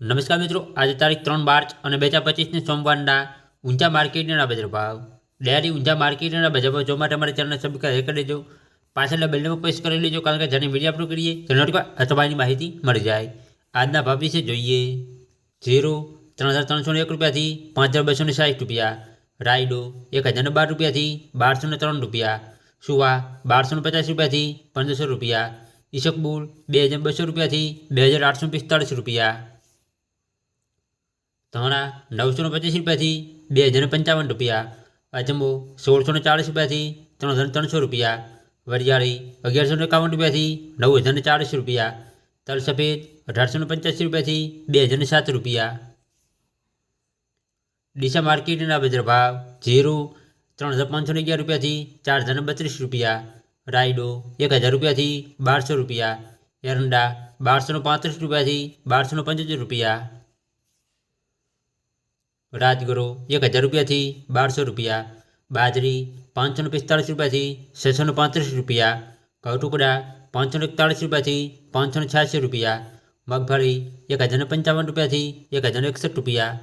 નમસ્કાર મિત્રો આજે તારીખ ત્રણ માર્ચ અને બે હજાર પચીસની સોમવારના ઊંચા માર્કેટના બજાર ભાવ ડેરી ઊંચા માર્કેટના બજાર ભાવ જોવા માટે અમારી ચેનલ સબસ્ક્રાઈબ કરી લેજો પાછળના બેલને પ્રેસ કરી લેજો કારણ કે જેની વિડીયો અપલોડ કરીએ તો નોટિફાઈ અથવા એની માહિતી મળી જાય આજના ભાવ વિશે જોઈએ ઝીરો ત્રણ હજાર ત્રણસો ને એક રૂપિયાથી પાંચ હજાર બસો ને સાઠ રૂપિયા રાયડો એક હજાર ને બાર રૂપિયાથી બારસો ને ત્રણ રૂપિયા સુવા બારસો ને પચાસ રૂપિયાથી પંદરસો રૂપિયા ઈશકબુલ બે હજાર બસો રૂપિયાથી બે હજાર આઠસો પિસ્તાળીસ રૂપિયા ધાણા નવસોને પચીસ રૂપિયાથી બે હજાર પંચાવન રૂપિયા અજમો સોળસો ને ચાળીસ રૂપિયાથી ત્રણ હજાર ત્રણસો રૂપિયા, વરિયાળી અગિયારસો ને એકાવન રૂપિયાથી નવ હજાર ને ચાળીસ રૂપિયા તલ સફેદ અઢારસો ને પંચ્યાસી રૂપિયાથી બે હજાર સાત રૂપિયા. ડીસા માર્કેટના બજાર ભાવ જીરું ત્રણ હજાર પાંચસો ને અગિયાર રૂપિયાથી ચાર હજાર બત્રીસ રૂપિયા, રાયડો એક હજાર રૂપિયાથી બારસો રૂપિયા, એરંડા બારસો પાંત્રીસ રૂપિયાથી બારસો પંચોતેર રૂપિયા. રાજગરો એક હજાર રૂપિયાથી બારસો રૂપિયા, બાજરી પાંચસો ને પિસ્તાળીસ રૂપિયાથી છસોને પાંત્રીસ રૂપિયા ઘઉં ટુકડા પાંચસો ને એકતાળીસ રૂપિયાથી પાંચસો ને છ્યાસી રૂપિયા, મગફળી એક હજારને પંચાવન રૂપિયાથી એક હજારને એકસઠ રૂપિયા